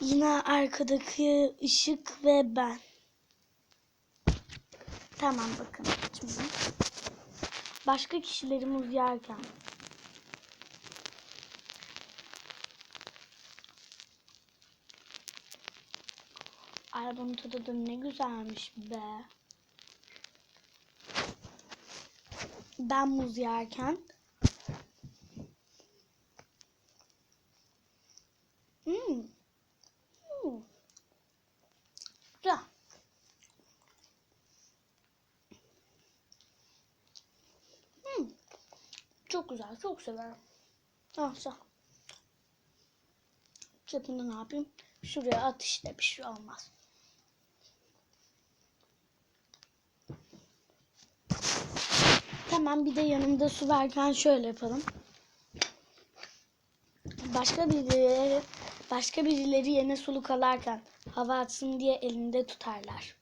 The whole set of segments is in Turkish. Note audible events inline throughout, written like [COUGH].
Yine arkadaki ışık ve ben. Tamam bakın. Şimdi başka kişilerimiz yerken. Ay bunun tadı da ne güzelmiş be. Ben muz yerken. Hmm. Güzel. Hmm. Çok güzel. Çok severim. Ah sağ. Çöpünü ne yapayım? Şuraya at işte bir şey olmaz. Tamam bir de yanımda su varken şöyle yapalım. Başka birileri başka birileri yerine suluk alarken hava atsın diye elinde tutarlar.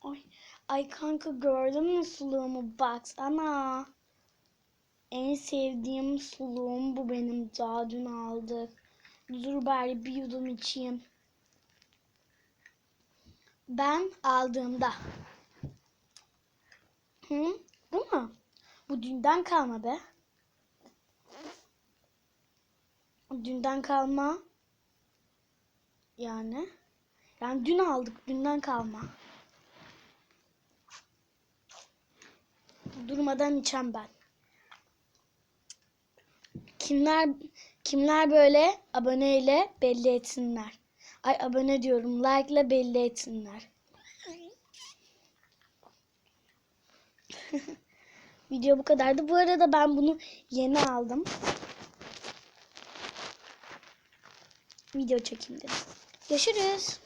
Ay, ay kanka gördün mü suluğumu baksana. En sevdiğim suluğum bu benim daha dün aldık. Dur bari bir yudum içeyim. Ben aldığımda. Hı? Bu mu? Bu dünden kalma be. Dünden kalma. Yani. Yani dün aldık. Dünden kalma. Durmadan içem ben. Kimler kimler böyle aboneyle belli etsinler. Ay abone diyorum. Like ile belli etsinler. [LAUGHS] Video bu kadardı. Bu arada ben bunu yeni aldım. Video çekeyim dedim. Görüşürüz.